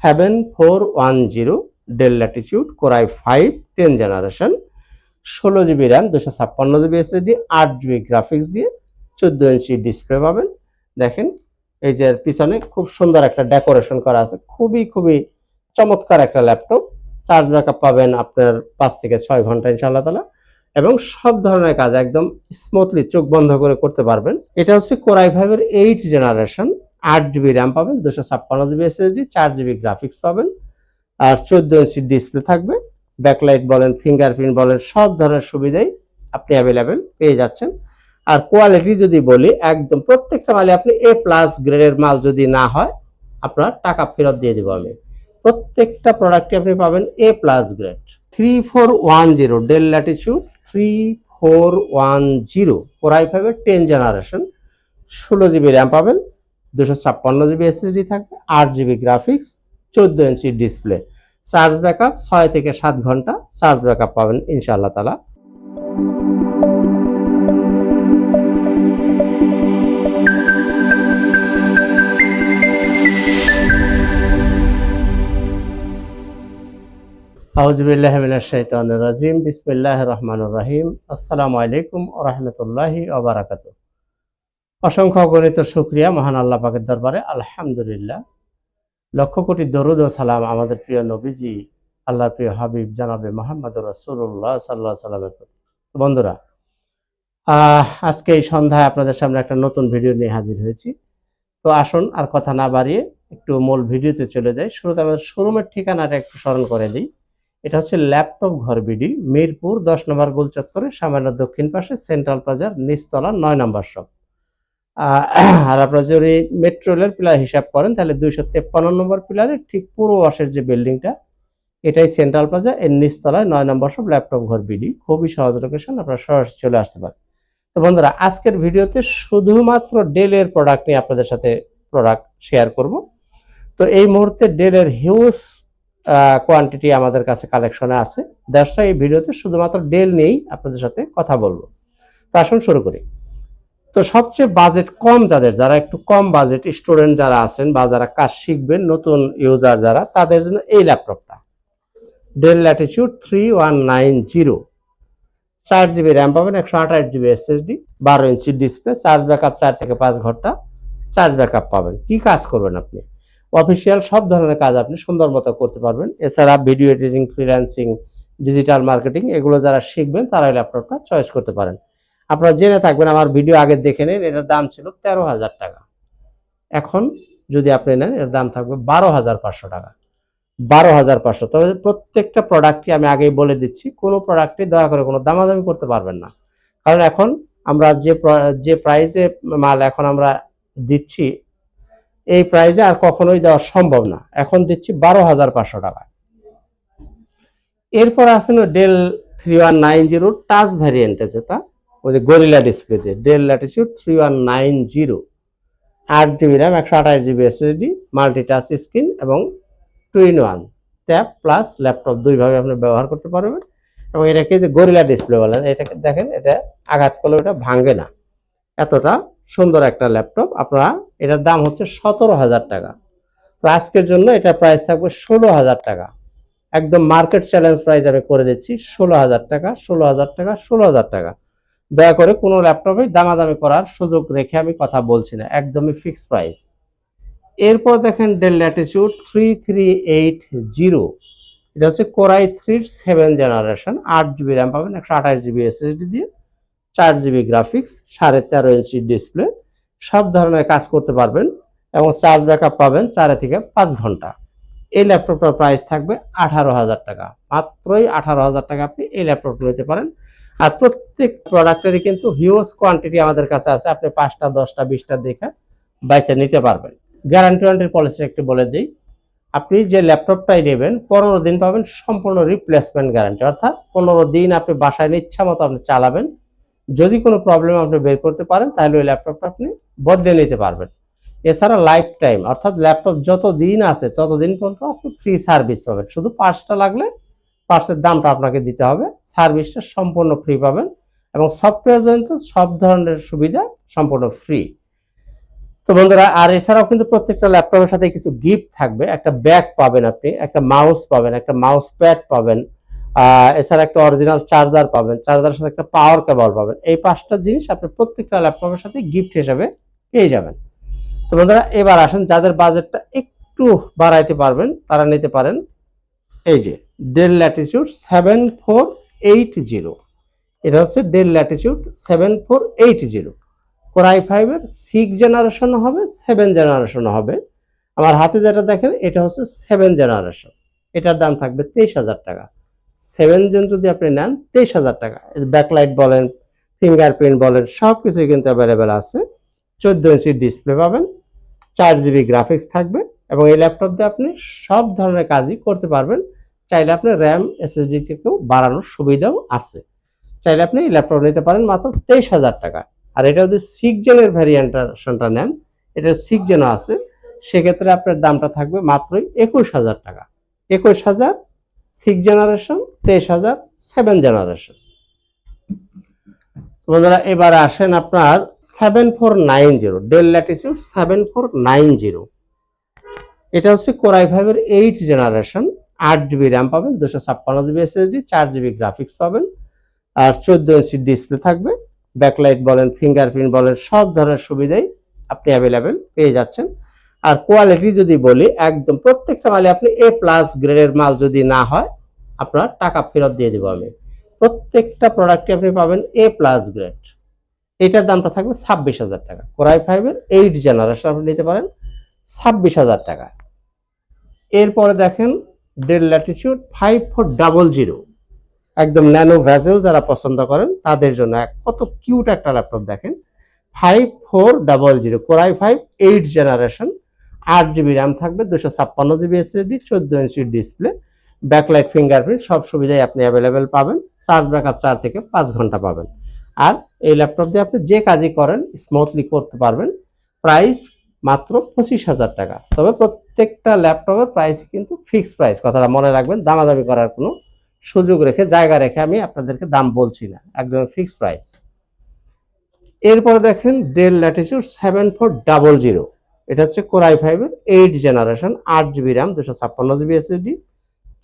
Seven four one zero Dell Latitude Core i five ten generation ষোলো GB RAM দুশো ছাপ্পান্ন GB SSD আট GB graphics দিয়ে চোদ্দ ইঞ্চি ডিসপ্লে পাবেন। দেখেন, এই যে পিছনে খুব সুন্দর একটা ডেকোরেশন করা আছে। খুবই খুবই চমৎকার একটা ল্যাপটপ চার্জ ব্যাকআপ পাবেন আপনার পাঁচ থেকে ছয় ঘণ্টা ইনশাআল্লাহ তালা। এবং সব ধরনের কাজ একদম স্মুথলি চোখ বন্ধ করে করতে পারবেন। এটা হচ্ছে কোরাই ফাইভের এইট জেনারেশন আট জিবি র্যাম পাবেন, দুশো ছাপ্পান্ন জিবি এসএসডি চার জিবি গ্রাফিক্স পাবেন, আর চোদ্দ ইঞ্চি ডিসপ্লে থাকবে ব্যাকলাইট বলেন ফিঙ্গারপ্রিন্ট বলেন, সব ধরনের সুবিধাই আপনি অ্যাভেলেবেল পেয়ে যাচ্ছেন। আর কোয়ালিটি যদি বলি, একদম প্রত্যেকটা মালে আপনি এ প্লাস গ্রেডের মাল যদি না হয়, আপনার টাকা ফেরত দিয়ে দেবো আমি। প্রত্যেকটা প্রোডাক্টে আপনি পাবেন A plus grade three four one zero Dell Latitude three four one zero four i ফাইভের টেন জেনারেশন ষোলো জিবি র্যাম পাবেন দুশো ছাপ্পান্ন জিবি এসএসডি থাকবে, আট জিবি গ্রাফিক্স চোদ্দ ইঞ্চি ডিসপ্লে চার্জ ব্যাকআপ ছয় থেকে সাত ঘণ্টা চার্জ ব্যাকআপ পাবেন ইনশাআল্লাহ তালা আউজবিল্লাহ মিনাশ শাইতানির রাজিম, বিসমিল্লাহির রহমানির রহিম। আসসালামু আলাইকুম ওয়া রাহমাতুল্লাহি অসংখ্য অগণিত শুকরিয়া মহান আল্লাহ পাকের দরবারে। আলহামদুলিল্লাহ। লক্ষ কোটি দরুদ ও সালাম আমাদের প্রিয় নবীজি, আল্লাহর প্রিয় হাবিব জানাবে মোহাম্মদ রাসূলুল্লাহ সাল্লাল্লাহু আলাইহি সাল্লামের প্রতি। বন্ধুরা আজকে এই সন্ধ্যায় আপনাদের সামনে একটা নতুন ভিডিও নিয়ে হাজির হয়েছি। তো আসুন আর কথা না বাড়িয়ে একটু মূল ভিডিওতে চলে যাই। শুরুতে আমাদের শোরুমের ঠিকানাটা একটু স্মরণ করে দিই। এটা হচ্ছে ল্যাপটপ ঘর বিডি, মিরপুর দশ নম্বর গোল চত্বরে সামান্য দক্ষিণ পাশে, সেন্ট্রাল প্লাজার নিচতলা নয় নম্বর শপ। আর আপনারা যদি মেট্রো রেলের পিলার হিসাব করেন, তাহলে দুইশো তেপ্পান্ন নম্বর পিলারের ঠিক পুরো ওয়াশের যে বিল্ডিংটা এটাই সেন্ট্রাল প্লাজা এর নিচতলায় নয় নম্বর সব ল্যাপটপ ঘর বিডি। খুবই সহজ লোকেশন আপনারা সরাসরি চলে আসতে পারেন। তো বন্ধুরা, আজকের ভিডিওতে শুধুমাত্র ডেলের প্রোডাক্ট নিয়ে আপনাদের সাথে প্রোডাক্ট শেয়ার করব। তো এই মুহূর্তে ডেলের হিউজ কোয়ান্টিটি আমাদের কাছে কালেকশনে আছে। দ্যাটস এই ভিডিওতে শুধুমাত্র ডেল নিয়েই আপনাদের সাথে কথা বলব। তো আসুন শুরু করি। তো সবচেয়ে বাজেট কম যাদের, যারা একটু কম বাজেট স্টুডেন্ট যারা আছেন বা যারা কাজ শিখবেন, নতুন ইউজার যারা, তাদের জন্য এই ল্যাপটপটা Dell Latitude three one nine zero চার জিবি র্যাম পাবেন, একশো আঠাশ জিবি এসএসডি বারো ইঞ্চি ডিসপ্লে চার্জ ব্যাকআপ চার থেকে পাঁচ ঘণ্টা চার্জ ব্যাকআপ পাবেন। কি কাজ করবেন আপনি? অফিসিয়াল সব ধরনের কাজ আপনি সুন্দর মতো করতে পারবেন। এছাড়া video editing freelancing digital marketing এগুলো যারা শিখবেন তারা ল্যাপটপটা চয়েস করতে পারেন। আপনারা জেনে থাকবেন, আমার ভিডিও আগে দেখে নিন, এটার দাম ছিল তেরো হাজার টাকা। এখন যদি আপনি নেন, এর দাম থাকবে বারো হাজার পাঁচশো টাকা। বারো হাজার পাঁচশো, তবে প্রত্যেকটা প্রোডাক্টই আমি আগেই বলে দিচ্ছি, কোনো প্রোডাক্টই দয়া করে কোনো দামাদামি করতে পারবেন না। কারণ এখন আমরা যে যে প্রাইসে মাল এখন আমরা দিচ্ছি, এই প্রাইসে আর কখনোই দেওয়া সম্ভব না। এখন দিচ্ছি বারো হাজার পাঁচশো টাকা। এরপর আসেন Dell three one nine zero touch variant যেটা। ওই যে গরিলা ডিসপ্লেতে Dell Latitude three one nine zero আট জিবি র্যাম একশো আঠাশ GB SSD multi touch screen এবং two in one tab plus laptop দুইভাবে আপনি ব্যবহার করতে পারবেন। এবং এটাকে যে গরিলা ডিসপ্লে বলেন এটাকে দেখেন, এটা আঘাত করলে ওটা ভাঙে না। এতটা সুন্দর একটা ল্যাপটপ আপনারা, এটার দাম হচ্ছে সতেরো হাজার টাকা। তো আজকের জন্য এটা প্রাইস থাকবে ষোলো হাজার টাকা। একদম মার্কেট চ্যালেঞ্জ প্রাইস আমি করে দিচ্ছি, ষোলো হাজার টাকা, ষোলো হাজার টাকা, ষোলো হাজার টাকা। দয়া করে কোনো ল্যাপটপে দামাদামি করার সুযোগ রেখে আমি কথা বলছি না, একদমই ফিক্সড প্রাইস এরপর দেখেন Dell Latitude three three eight zero এটা হচ্ছে কোরাই থ্রির সেভেন জেনারেশন আট জিবি র্যাম পাবেন, একশো আঠাশ জিবি এসএসডি দিয়ে, চার জিবি গ্রাফিক্স সাড়ে তেরো ইঞ্চি ডিসপ্লে সব ধরনের কাজ করতে পারবেন এবং চার্জ ব্যাকআপ পাবেন চারে থেকে পাঁচ ঘণ্টা। এই ল্যাপটপটার প্রাইস থাকবে আঠারো হাজার টাকা। মাত্রই আঠারো হাজার টাকা আপনি এই ল্যাপটপটা নিতে পারেন। আর প্রত্যেক প্রোডাক্টেরই কিন্তু হিউজ কোয়ান্টিটি আমাদের কাছে আছে। আপনি পাঁচটা, দশটা, বিশটা দেখে বাইসে নিতে পারবেন। গ্যারান্টি ওয়ারেন্টির পলিসি একটু বলে দিই। আপনি যে ল্যাপটপটাই নেবেন, পনেরো দিন পাবেন সম্পূর্ণ রিপ্লেসমেন্ট গ্যারান্টি অর্থাৎ পনেরো দিন আপনি বাসায় ইচ্ছা মতো আপনি চালাবেন। যদি কোনো প্রবলেম আপনি বের করতে পারেন, তাহলে ওই ল্যাপটপটা আপনি বদলে নিতে পারবেন। এছাড়া লাইফ টাইম অর্থাৎ ল্যাপটপ যত দিন আছে, ততদিন পর্যন্ত আপনি ফ্রি সার্ভিস পাবেন। শুধু পাঁচটা লাগলে পার্সের দামটা আপনাকে দিতে হবে। সার্ভিসটা সম্পূর্ণ ফ্রি পাবেন এবং সফটওয়্যার জনিত সব ধরনের সুবিধা সম্পূর্ণ ফ্রি তো বন্ধুরা, আর এছাড়াও কিন্তু প্রত্যেকটা ল্যাপটপের সাথে কিছু গিফট থাকবে। একটা ব্যাগ পাবেন আপনি, একটা মাউস পাবেন, একটা মাউস প্যাড পাবেন এছাড়া একটা অরিজিনাল চার্জার পাবেন চার্জারের সাথে একটা পাওয়ার কেবল পাবেন। এই পাঁচটা জিনিস আপনি প্রত্যেকটা ল্যাপটপের সাথে গিফট হিসেবে পেয়ে যাবেন। তো বন্ধুরা, এবার আসেন, যাদের বাজেটটা একটু বাড়াইতে পারবেন, তারা নিতে পারেন। এই যে Dell Latitude seven four eight zero. এটা হচ্ছে Dell Latitude seven four eight zero. Core i ফাইভের সিক্স জেনারেশন হবে, সেভেন জেনারেশন হবে। আমার হাতে যেটা দেখেন, এটা হচ্ছে সেভেন জেনারেশন। এটার দাম থাকবে তেইশ হাজার টাকা। সেভেন জেন যদি আপনি নেন, তেইশ হাজার টাকা। ব্যাকলাইট বলেন, ফিঙ্গারপ্রিন্ট বলেন, সব কিছুই কিন্তু অ্যাভেলেবেল আছে। চোদ্দ ইঞ্চির ডিসপ্লে পাবেন, চার জিবি গ্রাফিক্স থাকবে এবং এই ল্যাপটপ দিয়ে আপনি সব ধরনের কাজই করতে পারবেন। চাইলে আপনি র্যাম এসএসডিকেও বাড়ানোর সুবিধাও আছে। চাইলে আপনি ল্যাপটপ নিতে পারেন মাত্র তেইশ হাজার টাকা। আর এটা যদি সিক্স জেনের ভ্যারিয়েন্টেশনটা নেন, এটা সিক্স জেনও আছে, সেক্ষেত্রে আপনার দামটা থাকবে মাত্রই একুশ হাজার টাকা। একুশ হাজার সিক্স জেনারেশন তেইশ হাজার সেভেন জেনারেশন বন্ধুরা, এবার আসেন আপনার seven four nine zero Dell Latitude seven four nine zero এটা হচ্ছে কোরাই ফাইভের এইট জেনারেশন আট জিবি র্যাম পাবেন, দুশো ছাপ্পান্ন জিবি এসএসডি চার জিবি গ্রাফিক্স পাবেন, আর চোদ্দ ইঞ্চি ডিসপ্লে থাকবে। ব্যাকলাইট বলেন ফিঙ্গারপ্রিন্ট বলেন, সব ধরনের সুবিধাই আপনি অ্যাভেলেবেল পেয়ে যাচ্ছেন। আর কোয়ালিটি যদি বলি, একদম প্রত্যেকটা মালে আপনি এ প্লাস গ্রেডের মাল যদি না হয়, আপনার টাকা ফেরত দিয়ে দেবো আমি। প্রত্যেকটা প্রোডাক্টে আপনি পাবেন এ প্লাস গ্রেড এটার দামটা থাকবে ছাব্বিশ হাজার টাকা। কোরাই ফাইভের এইট জেনারেশন আপনি নিতে পারেন, ছাব্বিশ হাজার টাকা এরপরে দেখেন Dell Latitude five four double zero. একদম ন্যানো ভ্যাজেল যারা পছন্দ করেন, তাদের জন্য এক কত কিউট একটা ল্যাপটপ দেখেন। Five four double zero, Core i five eight generation, আট জিবি র্যাম থাকবে, দুশো ছাপ্পান্ন জিবি এসএসডি, চোদ্দ ইঞ্চির ডিসপ্লে, ব্যাকলাইট, ফিঙ্গারপ্রিন্ট, সব সুবিধাই আপনি অ্যাভেলেবেল পাবেন, চার্জ ব্যাকআপ চার থেকে পাঁচ ঘণ্টা পাবেন। আর এই ল্যাপটপ দিয়ে আপনি যে কাজই করেন স্মুথলি করতে পারবেন। প্রাইস মাত্র পঁচিশ হাজার টাকা। তবে প্রত্যেকটা ল্যাপটপের প্রাইস কিন্তু ফিক্সড প্রাইস কথাটা মনে রাখবেন, দামাদামি করার কোনো সুযোগ রেখে, জায়গা রেখে আমি আপনাদেরকে দাম বলছি না। একদম ফিক্সড প্রাইস এরপরে দেখেন Dell Latitude seven four double zero এটা হচ্ছে কোরাই ফাইভের এইট জেনারেশন আট জিবি র্যাম দুশো ছাপ্পান্ন জিবি এসএসডি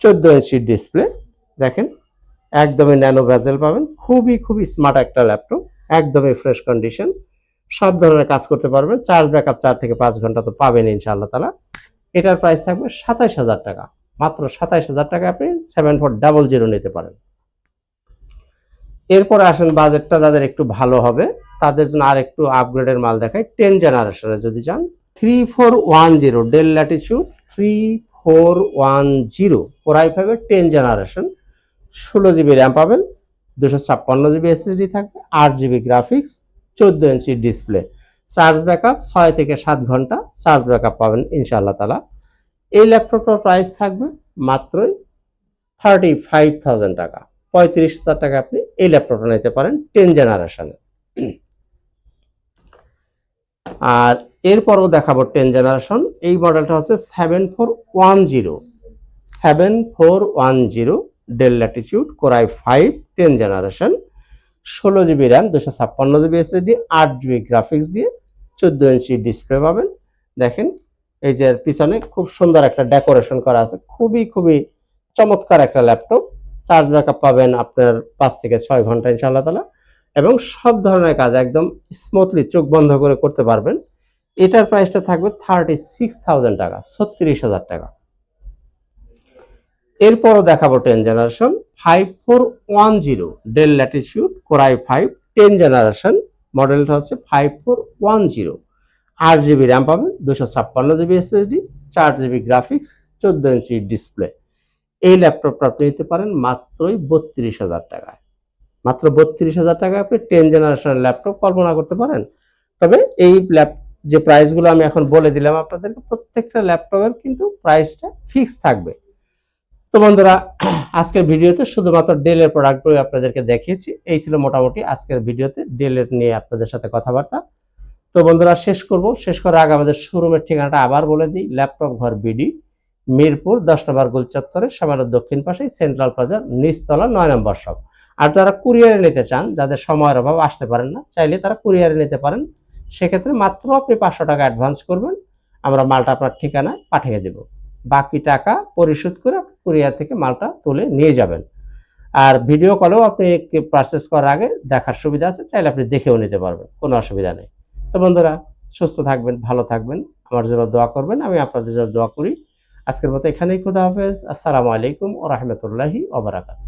চোদ্দ ইঞ্চির ডিসপ্লে দেখেন, একদমই ন্যানো ভ্যাজেল পাবেন। খুবই খুবই স্মার্ট একটা ল্যাপটপ, একদমই ফ্রেশ কন্ডিশন সব ধরনের কাজ করতে পারবেন চার্জ ব্যাক আপ চার থেকে পাঁচ ঘণ্টা তো পাবেন ইনশাআল্লাহ তালা। এটার প্রাইস থাকবে সাতাইশ হাজার টাকা। মাত্র সাতাইশ হাজার টাকা আপনি সেভেন ফোর ডাবল জিরো নিতে পারেন। এরপরে আসেন বাজেটটা যাদের একটু ভালো হবে, তাদের জন্য আর একটু আপগ্রেডের মাল দেখায় টেন জেনারেশনে যদি চান three four one zero Dell Latitude three four one zero four i ফাইভের টেন জেনারেশন ষোলো জিবি র্যাম পাবেন, দুশো ছাপ্পান্ন জিবি এসএসডি থাকবে, আট জিবি গ্রাফিক্স চোদ্দ ইঞ্চি ডিসপ্লে চার্জ ব্যাকআপ ছয় থেকে সাত ঘণ্টা চার্জ ব্যাকআপ পাবেন ইনশাআল্লাহ তালা এই ল্যাপটপটার প্রাইস থাকবে মাত্রই থার্টি ফাইভ থাউজেন্ড টাকা। পঁয়ত্রিশ হাজার টাকা আপনি এই ল্যাপটপটা নিতে পারেন টেন জেনারেশনে আর এরপরও দেখাবো টেন জেনারেশন এই মডেলটা হচ্ছে seven four one zero seven four one zero Dell Latitude Core i five ten generation ষোলো জিবি র্যাম দুশো ছাপ্পান্ন জিবি এসএসডি আট জিবি গ্রাফিক্স দিয়ে চোদ্দ ইঞ্চি ডিসপ্লে পাবেন। দেখেন, এই যে পিছনে খুব সুন্দর একটা ডেকোরেশন করা আছে। খুবই খুবই চমৎকার একটা ল্যাপটপ চার্জ ব্যাকআপ পাবেন আপনার পাঁচ থেকে ছয় ঘণ্টা ইনশাআল্লাহ তালা। এবং সব ধরনের কাজ একদম স্মুথলি চোখ বন্ধ করে করতে পারবেন। এটার প্রাইসটা থাকবে থার্টি সিক্স থাউজেন্ড টাকা, ছত্রিশ হাজার টাকা। এরপরও দেখাবো ten generation five four one zero Dell Latitude Core i five ten generation মডেলটা হচ্ছে ফাইভ ফোর ওয়ান জিরো আট জিবি র্যাম পাবেন, দুশো ছাপ্পান্ন জিবি এসএসডি চার জিবি গ্রাফিক্স চোদ্দ ইঞ্চি ডিসপ্লে এই ল্যাপটপটা আপনি নিতে পারেন মাত্রই বত্রিশ হাজার টাকায়। মাত্র বত্রিশ হাজার টাকায় আপনি টেন জেনারেশনের ল্যাপটপ কল্পনা করতে পারেন। তবে এই ল্যাপ যে প্রাইসগুলো আমি এখন বলে দিলাম আপনাদেরকে, প্রত্যেকটা ল্যাপটপের কিন্তু প্রাইসটা ফিক্স থাকবে। তো বন্ধুরা, আজকের ভিডিওতে শুধুমাত্র ডেলের প্রোডাক্টগুলো আপনাদেরকে দেখিয়েছি। এই ছিল মোটামুটি আজকের ভিডিওতে ডেলের নিয়ে আপনাদের সাথে কথাবার্তা। তো বন্ধুরা, শেষ করব। শেষ করার আগে আমাদের শোরুমের ঠিকানাটা আবার বলে দিই। ল্যাপটপ ঘর বিডি, মিরপুর, দশ নম্বর গোল চত্বরে সামান্য দক্ষিণ পাশে, সেন্ট্রাল প্লাজার নিচতলা, নয় নম্বর শপ। আর যারা কুরিয়ারে নিতে চান, যাদের সময়ের অভাব, আসতে পারেন না, চাইলে তারা কুরিয়ারে নিতে পারেন। সেক্ষেত্রে মাত্র আপনি পাঁচশো টাকা অ্যাডভান্স করবেন। আমরা মালটা আপনার ঠিকানায় পাঠিয়ে দেব। বাকি টাকা পরিশোধ করে আপনি কুরিয়ার থেকে মালটা তুলে নিয়ে যাবেন। আর ভিডিও কলেও আপনি প্রসেস করার আগে দেখার সুবিধা আছে, চাইলে আপনি দেখেও নিতে পারবেন, কোনো অসুবিধা নেই। তো বন্ধুরা, সুস্থ থাকবেন, ভালো থাকবেন, আমার জন্য দোয়া করবেন, আমি আপনাদের জন্য দোয়া করি। আজকের মতো এখানেই খুদা হাফেজ, আসসালামু আলাইকুম ও রহমতুল্লাহি ওবরাকাত